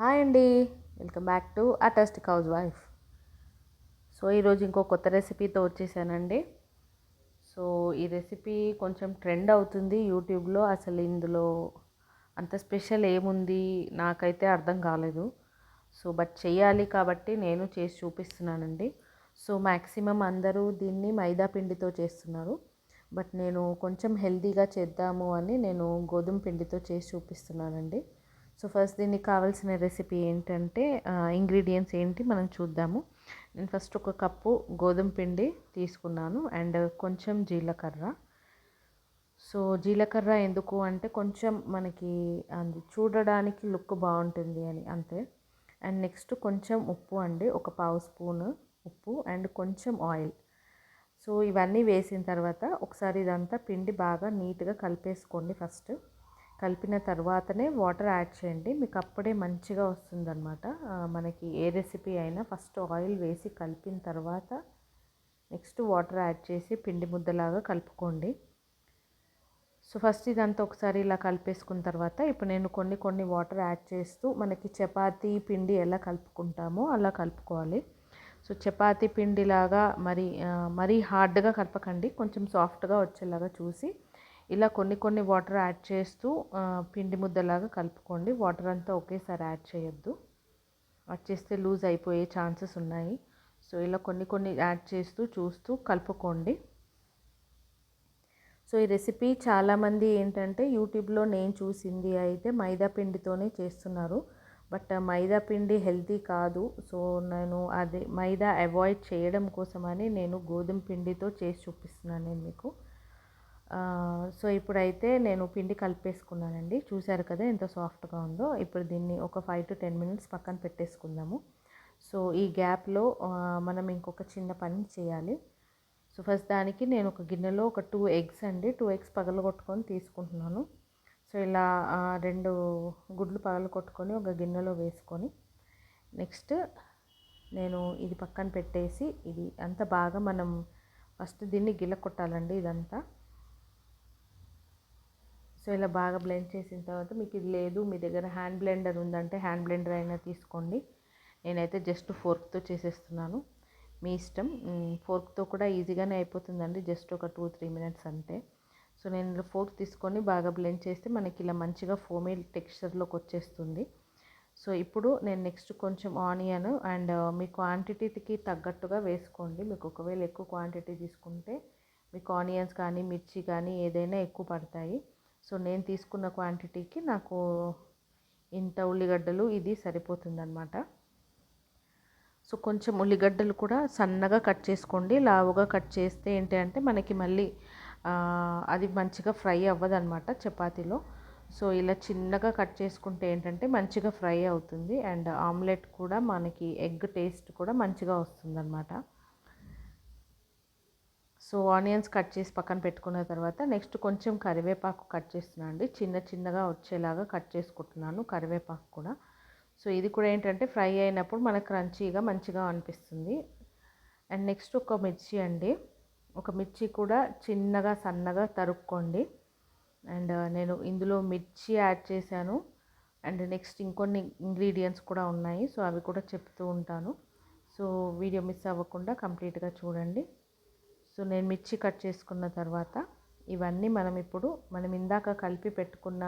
Hi అండి. Welcome back to అటాస్టిక్ housewife so ఈరోజు ఇంకో కొత్త రెసిపీతో వచ్చేసానండి. సో ఈ రెసిపీ కొంచెం ట్రెండ్ అవుతుంది యూట్యూబ్లో. అసలు ఇందులో అంత స్పెషల్ ఏముంది నాకైతే అర్థం కాలేదు. సో బట్ చేయాలి కాబట్టి నేను చేసి చూపిస్తున్నానండి. సో మ్యాక్సిమం అందరూ దీన్ని మైదా పిండితో చేస్తున్నారు. బట్ నేను కొంచెం హెల్తీగా చేద్దాము అని నేను గోధుమ పిండితో చేసి చూపిస్తున్నానండి. సో ఫస్ట్ దీనికి కావాల్సిన రెసిపీ ఏంటంటే ఇంగ్రీడియంట్స్ ఏంటి మనం చూద్దాము. నేను ఫస్ట్ ఒక కప్పు గోధుమ పిండి తీసుకున్నాను అండ్ కొంచెం జీలకర్ర. సో జీలకర్ర ఎందుకు అంటే కొంచెం మనకి అది చూడడానికి లుక్ బాగుంటుంది అని అంతే. అండ్ నెక్స్ట్ కొంచెం ఉప్పు అండి ఒక పావు స్పూన్ ఉప్పు అండ్ కొంచెం ఆయిల్. సో ఇవన్నీ వేసిన తర్వాత ఒకసారి ఇదంతా పిండి బాగా నీట్గా కలిపేసుకోండి ఫస్ట్. కలిపిన తర్వాతనే వాటర్ యాడ్ చేయండి. మీకు అప్పుడే మంచిగా వస్తుందన్నమాట. మనకి ఏ రెసిపీ అయినా ఫస్ట్ ఆయిల్ వేసి కలిపిన తర్వాత నెక్స్ట్ వాటర్ యాడ్ చేసి పిండి ముద్దలాగా కలుపుకోండి. సో ఫస్ట్ ఇదంతా ఒకసారి ఇలా కలిపేసుకున్న తర్వాత ఇప్పుడు నేను కొన్ని కొన్ని వాటర్ యాడ్ చేస్తూ మనకి చపాతీ పిండి ఎలా కలుపుకుంటామో అలా కలుపుకోవాలి. సో చపాతీ పిండిలాగా మరి మరీ హార్డ్గా కలపకండి. కొంచెం సాఫ్ట్గా వచ్చేలాగా చూసి ఇలా కొన్ని కొన్ని వాటర్ యాడ్ చేస్తూ పిండి ముద్దలాగా కలుపుకోండి. వాటర్ అంతా ఒకేసారి యాడ్ చేయొద్దు. యాడ్ చేస్తే లూజ్ అయిపోయే ఛాన్సెస్ ఉన్నాయి. సో ఇలా కొన్ని కొన్ని యాడ్ చేస్తూ చూస్తూ కలుపుకోండి. సో ఈ రెసిపీ చాలామంది ఏంటంటే యూట్యూబ్లో నేను చూసింది అయితే మైదా పిండితోనే చేస్తున్నారు. బట్ మైదా పిండి హెల్తీ కాదు. సో నేను అది మైదా అవాయిడ్ చేయడం కోసమని నేను గోధుమ పిండితో చేసి చూపిస్తున్నాను నేను మీకు. సో ఇప్పుడైతే నేను పిండి కలిపేసుకున్నానండి. చూశారు కదా ఎంత సాఫ్ట్గా ఉందో. ఇప్పుడు దీన్ని ఒక ఫైవ్ టు టెన్ మినిట్స్ పక్కన పెట్టేసుకుందాము. సో ఈ గ్యాప్లో మనం ఇంకొక చిన్న పని చేయాలి. సో ఫస్ట్ దానికి నేను ఒక గిన్నెలో ఒక టూ ఎగ్స్ అండి టూ ఎగ్స్ పగలగొట్టుకొని తీసుకుంటున్నాను. సో ఇలా రెండు గుడ్లు పగలు కొట్టుకొని ఒక గిన్నెలో వేసుకొని నెక్స్ట్ నేను ఇది పక్కన పెట్టేసి ఇది అంత బాగా మనం ఫస్ట్ దీన్ని గిల్ల కొట్టాలండి ఇదంతా. సో ఇలా బాగా బ్లెండ్ చేసిన తర్వాత మీకు ఇది లేదు మీ దగ్గర హ్యాండ్ బ్లెండర్ ఉందంటే హ్యాండ్ బ్లెండర్ అయినా తీసుకోండి. నేనైతే జస్ట్ ఫోర్క్తో చేసేస్తున్నాను. మీ ఇష్టం. ఫోర్క్తో కూడా ఈజీగానే అయిపోతుందండి జస్ట్ ఒక టూ త్రీ మినిట్స్ అంతే. సో నేను ఇలా ఫోర్క్ తీసుకొని బాగా బ్లెండ్ చేస్తే మనకి ఇలా మంచిగా ఫోమీ టెక్స్చర్లోకి వచ్చేస్తుంది. సో ఇప్పుడు నేను నెక్స్ట్ కొంచెం ఆనియన్ అండ్ మీ క్వాంటిటీకి తగ్గట్టుగా వేసుకోండి. మీకు ఒకవేళ ఎక్కువ క్వాంటిటీ తీసుకుంటే మీకు ఆనియన్స్ కానీ మిర్చి కానీ ఏదైనా ఎక్కువ పడతాయి. సో నేను తీసుకున్న క్వాంటిటీకి నాకు ఇంత ఉల్లిగడ్డలు ఇది సరిపోతుందన్నమాట. సో కొంచెం ఉల్లిగడ్డలు కూడా సన్నగా కట్ చేసుకోండి. లావుగా కట్ చేస్తే ఏంటి అంటే మనకి మళ్ళీ అది మంచిగా ఫ్రై అవ్వదన్నమాట చపాతీలో. సో ఇలా చిన్నగా కట్ చేసుకుంటే ఏంటంటే మంచిగా ఫ్రై అవుతుంది. అండ్ ఆమ్లెట్ కూడా మనకి ఎగ్ టేస్ట్ కూడా మంచిగా వస్తుందన్నమాట. సో ఆనియన్స్ కట్ చేసి పక్కన పెట్టుకున్న తర్వాత నెక్స్ట్ కొంచెం కరివేపాకు కట్ చేస్తున్నాను అండి. చిన్న చిన్నగా వచ్చేలాగా కట్ చేసుకుంటున్నాను కరివేపాకు కూడా. సో ఇది కూడా ఏంటంటే ఫ్రై అయినప్పుడు మనకు క్రంచీగా మంచిగా అనిపిస్తుంది. అండ్ నెక్స్ట్ ఒక మిర్చి అండి. ఒక మిర్చి కూడా చిన్నగా సన్నగా తరుక్కోండి. అండ్ నేను ఇందులో మిర్చి యాడ్ చేశాను. అండ్ నెక్స్ట్ ఇంకొన్ని ఇంగ్రీడియంట్స్ కూడా ఉన్నాయి. సో అవి కూడా చెప్తూ ఉంటాను. సో వీడియో మిస్ అవ్వకుండా కంప్లీట్గా చూడండి. సో నేను మిర్చి కట్ చేసుకున్న తర్వాత ఇవన్నీ మనం ఇప్పుడు మనం ఇందాక కలిపి పెట్టుకున్న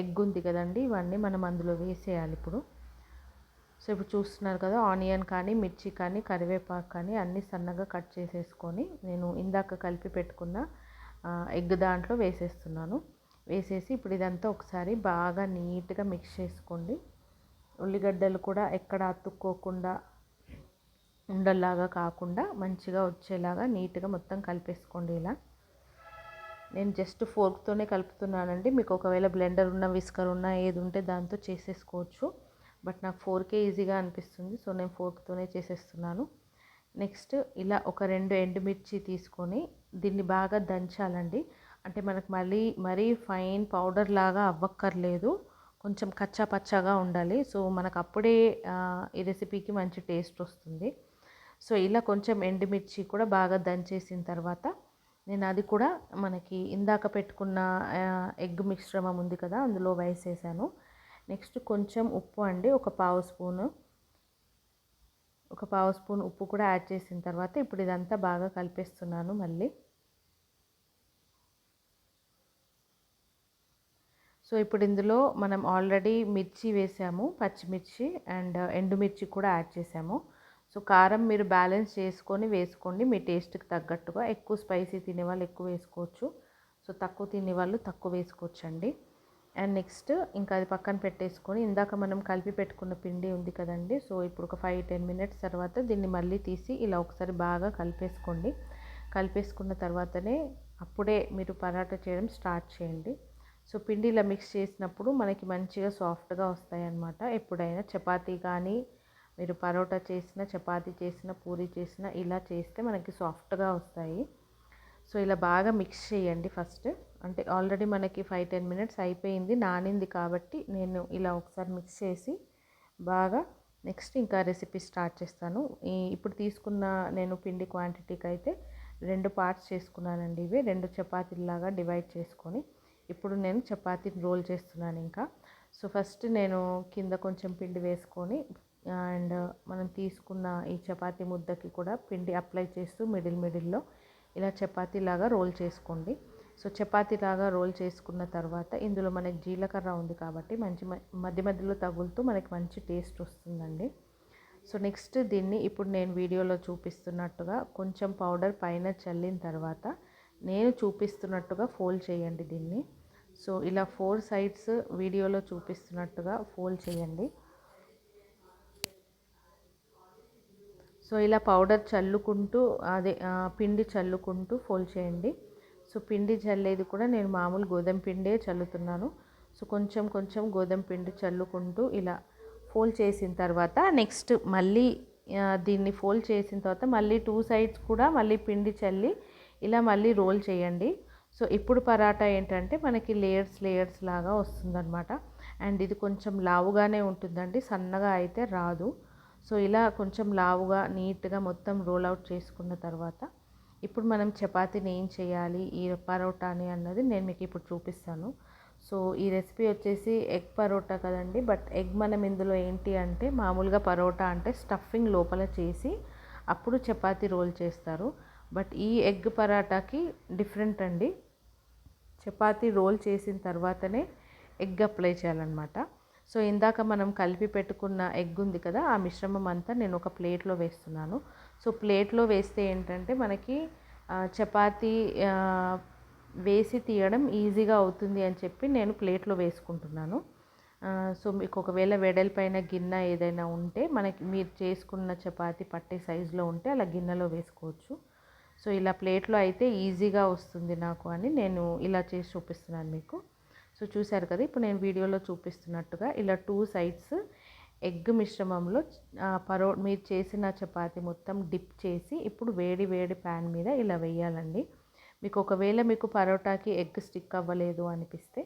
ఎగ్ ఉంది కదండి ఇవన్నీ మనం అందులో వేసేయాలి ఇప్పుడు. సో ఇప్పుడు చూస్తున్నారు కదా ఆనియన్ కానీ మిర్చి కానీ కరివేపాకు కానీ అన్నీ సన్నగా కట్ చేసేసుకొని నేను ఇందాక కలిపి పెట్టుకున్న ఎగ్ దాంట్లో వేసేస్తున్నాను. వేసేసి ఇప్పుడు ఇదంతా ఒకసారి బాగా నీట్గా మిక్స్ చేసుకోండి. ఉల్లిగడ్డలు కూడా ఎక్కడ అతుక్కోకుండా ఉండల్లాగా కాకుండా మంచిగా వచ్చేలాగా నీట్గా మొత్తం కలిపేసుకోండి ఇలా. నేను జస్ట్ ఫోర్క్తోనే కలుపుతున్నానండి. మీకు ఒకవేళ బ్లెండర్ ఉన్న విస్కర్ ఉన్న ఏది ఉంటే దాంతో చేసేసుకోవచ్చు. బట్ నాకు ఫోర్కే ఈజీగా అనిపిస్తుంది. సో నేను ఫోర్క్తోనే చేసేస్తున్నాను. నెక్స్ట్ ఇలా ఒక రెండు ఎండుమిర్చి తీసుకొని దీన్ని బాగా దంచాలండి. అంటే మనకు మళ్ళీ మరీ ఫైన్ పౌడర్ లాగా అవ్వక్కర్లేదు. కొంచెం కచ్చా పచ్చగా ఉండాలి. సో మనకు అప్పుడే ఈ రెసిపీకి మంచి టేస్ట్ వస్తుంది. సో ఇలా కొంచెం ఎండుమిర్చి కూడా బాగా దంచేసిన తర్వాత నేను అది కూడా మనకి ఇందాక పెట్టుకున్న ఎగ్ మిశ్రమం ఉంది కదా అందులో వేసేసాను. నెక్స్ట్ కొంచెం ఉప్పు అండి ఒక పావు స్పూను. ఒక పావు స్పూన్ ఉప్పు కూడా యాడ్ చేసిన తర్వాత ఇప్పుడు ఇదంతా బాగా కలిపేస్తున్నాను మళ్ళీ. సో ఇప్పుడు ఇందులో మనం ఆల్రెడీ మిర్చి వేసాము పచ్చిమిర్చి అండ్ ఎండుమిర్చి కూడా యాడ్ చేసాము. సో కారం మీరు బ్యాలెన్స్ చేసుకొని వేసుకోండి. మీ టేస్ట్కి తగ్గట్టుగా ఎక్కువ స్పైసీ తినే వాళ్ళు ఎక్కువ వేసుకోవచ్చు. సో తక్కువ తినే వాళ్ళు తక్కువ వేసుకోవచ్చండి. అండ్ నెక్స్ట్ ఇంకా అది పక్కన పెట్టేసుకొని ఇందాక మనం కలిపి పెట్టుకున్న పిండి ఉంది కదండి. సో ఇప్పుడు ఒక ఫైవ్ టెన్ మినిట్స్ తర్వాత దీన్ని మళ్ళీ తీసి ఇలా ఒకసారి బాగా కలిపేసుకోండి. కలిపేసుకున్న తర్వాతనే అప్పుడే మీరు పరాటా చేయడం స్టార్ట్ చేయండి. సో పిండి ఇలా మిక్స్ చేసినప్పుడు మనకి మంచిగా సాఫ్ట్గా వస్తాయి అన్నమాట ఎప్పుడైనా చపాతీ కానీ మీరు పరోటా చేసిన చపాతీ చేసిన పూరి చేసిన ఇలా చేస్తే మనకి సాఫ్ట్గా వస్తాయి. సో ఇలా బాగా మిక్స్ చేయండి ఫస్ట్. అంటే ఆల్రెడీ మనకి ఫైవ్ టెన్ మినిట్స్ అయిపోయింది నానింది కాబట్టి నేను ఇలా ఒకసారి మిక్స్ చేసి బాగా నెక్స్ట్ ఇంకా రెసిపీ స్టార్ట్ చేస్తాను. ఇప్పుడు తీసుకున్న నేను పిండి క్వాంటిటీకి అయితే రెండు పార్ట్స్ చేసుకున్నానండి ఇవి. రెండు చపాతీలాగా డివైడ్ చేసుకొని ఇప్పుడు నేను చపాతీని రోల్ చేస్తున్నాను ఇంకా. సో ఫస్ట్ నేను కింద కొంచెం పిండి వేసుకొని అండ్ మనం తీసుకున్న ఈ చపాతి ముద్దకి కూడా పిండి అప్లై చేస్తూ మిడిల్ మిడిల్లో ఇలా చపాతీలాగా రోల్ చేసుకోండి. సో చపాతీలాగా రోల్ చేసుకున్న తర్వాత ఇందులో మనకి జీలకర్ర ఉంది కాబట్టి మంచి మధ్య మధ్యలో తగులుతూ మనకి మంచి టేస్ట్ వస్తుందండి. సో నెక్స్ట్ దీన్ని ఇప్పుడు నేను వీడియోలో చూపిస్తున్నట్టుగా కొంచెం పౌడర్ పైన చల్లిన తర్వాత నేను చూపిస్తున్నట్టుగా ఫోల్డ్ చేయండి దీన్ని. సో ఇలా ఫోర్ సైడ్స్ వీడియోలో చూపిస్తున్నట్టుగా ఫోల్డ్ చేయండి. సో ఇలా పౌడర్ చల్లుకుంటూ అదే పిండి చల్లుకుంటూ ఫోల్డ్ చేయండి. సో పిండి చల్లేది కూడా నేను మామూలు గోధుమ పిండే చల్లుతున్నాను. సో కొంచెం కొంచెం గోధుమ పిండి చల్లుకుంటూ ఇలా ఫోల్డ్ చేసిన తర్వాత నెక్స్ట్ మళ్ళీ దీన్ని ఫోల్డ్ చేసిన తర్వాత మళ్ళీ టూ సైడ్స్ కూడా మళ్ళీ పిండి చల్లి ఇలా మళ్ళీ రోల్ చేయండి. సో ఇప్పుడు పరాటా ఏంటంటే మనకి లేయర్స్ లేయర్స్ లాగా వస్తుందన్నమాట. అండ్ ఇది కొంచెం లావుగానే ఉంటుందండి సన్నగా అయితే రాదు. సో ఇలా కొంచెం లావుగా నీట్గా మొత్తం రోల్ అవుట్ చేసుకున్న తర్వాత ఇప్పుడు మనం చపాతీని ఏం చేయాలి ఈ పరోటాని అన్నది నేను మీకు ఇప్పుడు చూపిస్తాను. సో ఈ రెసిపీ వచ్చేసి ఎగ్ పరోటా కదండి బట్ ఎగ్ మనం ఇందులో ఏంటి అంటే మామూలుగా పరోటా అంటే స్టఫింగ్ లోపల చేసి అప్పుడు చపాతీ రోల్ చేస్తారు. బట్ ఈ ఎగ్ పరాటాకి డిఫరెంట్ అండి. చపాతీ రోల్ చేసిన తర్వాతనే ఎగ్ అప్లై చేయాలన్నమాట. సో ఇందాక మనం కలిపి పెట్టుకున్న ఎగ్ ఉంది కదా ఆ మిశ్రమం అంతా నేను ఒక ప్లేట్లో వేస్తున్నాను. సో ప్లేట్లో వేస్తే ఏంటంటే మనకి చపాతీ వేసి తీయడం ఈజీగా అవుతుంది అని చెప్పి నేను ప్లేట్లో వేసుకుంటున్నాను. సో మీకు ఒకవేళ వెడల్పైన గిన్నె ఏదైనా ఉంటే మనకి మీరు చేసుకున్న చపాతి పట్టే సైజులో ఉంటే అలా గిన్నెలో వేసుకోవచ్చు. సో ఇలా ప్లేట్లో అయితే ఈజీగా వస్తుంది నాకు అని నేను ఇలా చేసి చూపిస్తున్నాను మీకు. సో చూసారు కదా ఇప్పుడు నేను వీడియోలో చూపిస్తున్నట్టుగా ఇలా టూ సైడ్స్ ఎగ్ మిశ్రమంలో పరో మీరు చేసిన చపాతి మొత్తం డిప్ చేసి ఇప్పుడు వేడి వేడి ప్యాన్ మీద ఇలా వేయాలండి. మీకు ఒకవేళ మీకు పరోటాకి ఎగ్ స్టిక్ అవ్వలేదు అనిపిస్తే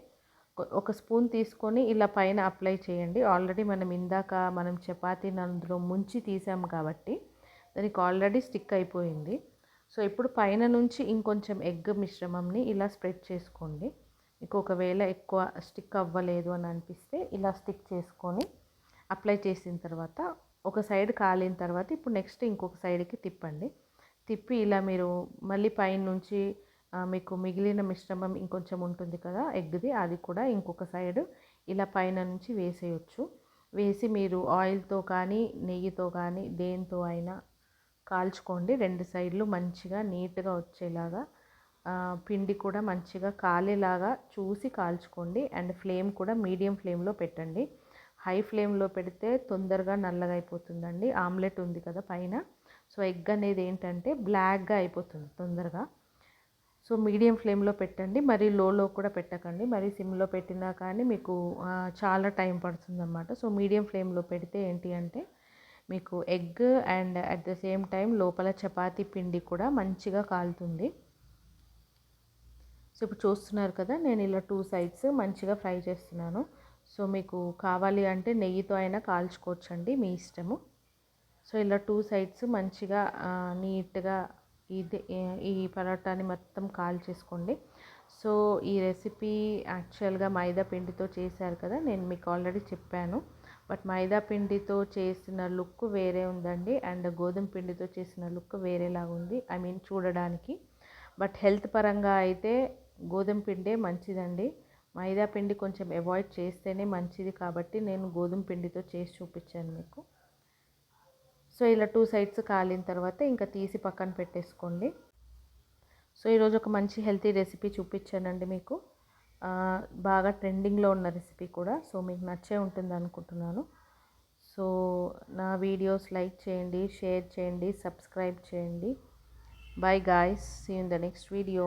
ఒక స్పూన్ తీసుకొని ఇలా పైన అప్లై చేయండి. ఆల్రెడీ మనం ఇందాక మనం చపాతీని అందులో ముంచి తీసాం కాబట్టి దానికి ఆల్రెడీ స్టిక్ అయిపోయింది. సో ఇప్పుడు పైన నుంచి ఇంకొంచెం ఎగ్ మిశ్రమంని ఇలా స్ప్రెడ్ చేసుకోండి. మీకు ఒకవేళ ఎక్కువ స్టిక్ అవ్వలేదు అని అనిపిస్తే ఇలా స్టిక్ చేసుకొని అప్లై చేసిన తర్వాత ఒక సైడ్ కాలిన తర్వాత ఇప్పుడు నెక్స్ట్ ఇంకొక సైడ్కి తిప్పండి. తిప్పి ఇలా మీరు మళ్ళీ పైన నుంచి మీకు మిగిలిన మిశ్రమం ఇంకొంచెం ఉంటుంది కదా ఎగ్ది అది కూడా ఇంకొక సైడ్ ఇలా పైన నుంచి వేసేయచ్చు. వేసి మీరు ఆయిల్తో కానీ నెయ్యితో కానీ దేంతో అయినా కాల్చుకోండి. రెండు సైడ్లు మంచిగా నీట్గా వచ్చేలాగా పిండి కూడా మంచిగా కాలేలాగా చూసి కాల్చుకోండి. అండ్ ఫ్లేమ్ కూడా మీడియం ఫ్లేమ్లో పెట్టండి. హై ఫ్లేమ్లో పెడితే తొందరగా నల్లగా అయిపోతుందండి. ఆమ్లెట్ ఉంది కదా పైన. సో ఎగ్ అనేది ఏంటంటే బ్లాక్గా అయిపోతుంది తొందరగా. సో మీడియం ఫ్లేమ్లో పెట్టండి. మరి లోలో కూడా పెట్టకండి. మరి సిమ్లో పెట్టినా కానీ మీకు చాలా టైం పడుతుంది అన్నమాట సో మీడియం ఫ్లేమ్లో పెడితే ఏంటి అంటే మీకు egg and at the same time లోపల చపాతీ పిండి కూడా మంచిగా కాలుతుంది. సో ఇప్పుడు చూస్తున్నారు కదా నేను ఇలా టూ సైడ్స్ మంచిగా ఫ్రై చేస్తున్నాను. సో మీకు కావాలి అంటే నెయ్యితో అయినా కాల్చుకోవచ్చండి మీ ఇష్టము. సో ఇలా టూ సైడ్స్ మంచిగా నీట్గా ఇది ఈ పరోటాని మొత్తం కాల్ చేసుకోండి సో ఈ రెసిపీ యాక్చువల్గా మైదా పిండితో చేశారు కదా నేను మీకు ఆల్రెడీ చెప్పాను. బట్ మైదా పిండితో చేసిన లుక్ వేరే ఉందండి అండ్ గోధుమ పిండితో చేసిన లుక్ వేరేలాగా ఉంది ఐ మీన్ చూడడానికి. బట్ హెల్త్ పరంగా అయితే గోధుమ పిండే మంచిదండి. మైదా పిండి కొంచెం అవాయిడ్ చేస్తేనే మంచిది కాబట్టి నేను గోధుమ పిండితో చేసి చూపించాను మీకు. సో ఇలా టూ సైడ్స్ కాలిన తర్వాత ఇంకా తీసి పక్కన పెట్టేసుకోండి. సో ఈరోజు ఒక మంచి హెల్తీ రెసిపీ చూపించానండి మీకు. బాగా ట్రెండింగ్లో ఉన్న రెసిపీ కూడా. సో మీకు నచ్చే ఉంటుంది అనుకుంటున్నాను. సో నా వీడియోస్ లైక్ చేయండి షేర్ చేయండి సబ్స్క్రైబ్ చేయండి. Bye guys. See in the next video.